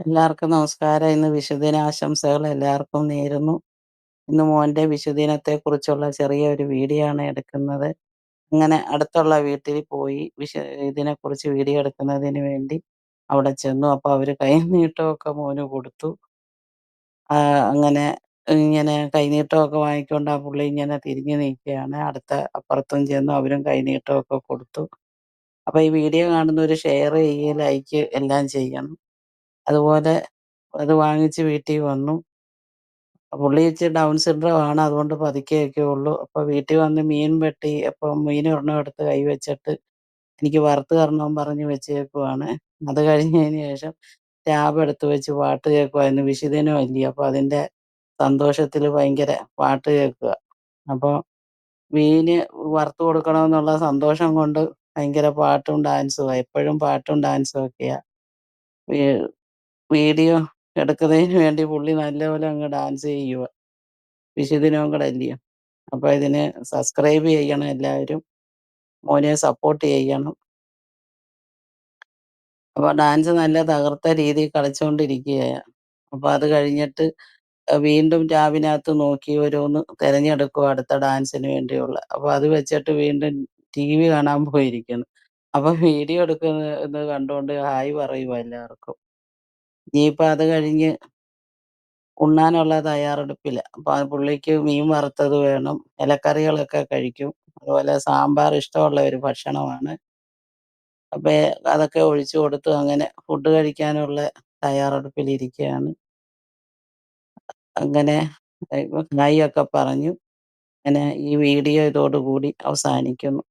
എല്ലാവർക്കും നമസ്കാരം. ഇന്ന് വിഷുദിനാശംസകൾ എല്ലാവർക്കും നേരുന്നു. ഇന്ന് മോന്റെ വിഷുദിനത്തെക്കുറിച്ചുള്ള ചെറിയൊരു വീഡിയോ ആണ് എടുക്കുന്നത്. അങ്ങനെ അടുത്തുള്ള വീട്ടിൽ പോയി വിശ ഇതിനെക്കുറിച്ച് വീഡിയോ എടുക്കുന്നതിന് വേണ്ടി അവിടെ ചെന്നു. അപ്പൊ അവർ കൈനീട്ടമൊക്കെ മോന് കൊടുത്തു. അങ്ങനെ ഇങ്ങനെ കൈനീട്ടമൊക്കെ വാങ്ങിക്കൊണ്ട് ആ പുള്ളി ഇങ്ങനെ തിരിഞ്ഞു നിൽക്കുകയാണ്. അടുത്ത അപ്പുറത്തും ചെന്നു അവരും കൈനീട്ടമൊക്കെ കൊടുത്തു. അപ്പൊ ഈ വീഡിയോ കാണുന്നവർ ഷെയർ ചെയ്യുക ലൈക്ക് എല്ലാം ചെയ്യണം. അതുപോലെ അത് വാങ്ങിച്ച് വീട്ടിൽ വന്നു. പുള്ളി ഇച്ചിരി ഡൗൺ സിൻഡ്രോ ആണ്. അതുകൊണ്ട് പതുക്കെയൊക്കെ ഉള്ളൂ. അപ്പോൾ വീട്ടിൽ വന്ന് മീൻ വെട്ടി അപ്പോൾ മീൻ ഒരെണ്ണം എടുത്ത് കൈ വെച്ചിട്ട് എനിക്ക് വറുത്ത് തരണമെന്ന് പറഞ്ഞ് വെച്ചേക്കുവാണ്. അത് കഴിഞ്ഞതിന് ശേഷം ടാബ് എടുത്ത് വെച്ച് പാട്ട് കേൾക്കുവാ. വിശുദ്ധനും വിഷുദിനം അപ്പോൾ അപ്പൊ അതിന്റെ സന്തോഷത്തിൽ ഭയങ്കര പാട്ട് കേൾക്കുക അപ്പോൾ മീന് വറുത്ത് കൊടുക്കണമെന്നുള്ള സന്തോഷം കൊണ്ട് ഭയങ്കര പാട്ടും ഡാൻസും എപ്പോഴും പാട്ടും ഡാൻസും ഒക്കെയാ. വീഡിയോ എടുക്കുന്നതിന് വേണ്ടി പുള്ളി നല്ലപോലെ അങ്ങ് ഡാൻസ് ചെയ്യുക വിശുദിനവും കൂടെ അല്ലയോ. അപ്പൊ ഇതിന് സബ്സ്ക്രൈബ് ചെയ്യണം എല്ലാവരും. മോനെ സപ്പോർട്ട് ചെയ്യണം. അപ്പൊ ഡാൻസ് നല്ല തകർത്ത രീതിയിൽ കളിച്ചുകൊണ്ടിരിക്കുകയാണ് അപ്പൊ അത് കഴിഞ്ഞിട്ട് വീണ്ടും ടാബിനകത്ത് നോക്കി ഓരോന്ന് തെരഞ്ഞെടുക്കുക അടുത്ത ഡാൻസിന് വേണ്ടിയുള്ള. അപ്പൊ അത് വെച്ചിട്ട് വീണ്ടും ടി വി കാണാൻ പോയിരിക്കുന്നു. അപ്പൊ വീഡിയോ എടുക്കുന്നത് കണ്ടുകൊണ്ട് ഹായ് പറയുവാ എല്ലാവർക്കും. ഇനിയിപ്പോ അത് കഴിഞ്ഞ് ഉണ്ണാനുള്ള തയ്യാറെടുപ്പില്ല അപ്പൊ ആ പുള്ളിക്ക് മീൻ വറുത്തത് വേണം. ഇലക്കറികളൊക്കെ കഴിക്കും. അതുപോലെ സാമ്പാർ ഇഷ്ടമുള്ള ഒരു ഭക്ഷണമാണ്. അപ്പൊ അതൊക്കെ ഒഴിച്ചു കൊടുത്തു. അങ്ങനെ ഫുഡ് കഴിക്കാനുള്ള തയ്യാറെടുപ്പിലിരിക്കുകയാണ്. അങ്ങനെ ഹായ് ഒക്കെ പറഞ്ഞു. അങ്ങനെ ഈ വീഡിയോ ഇതോടുകൂടി അവസാനിക്കുന്നു.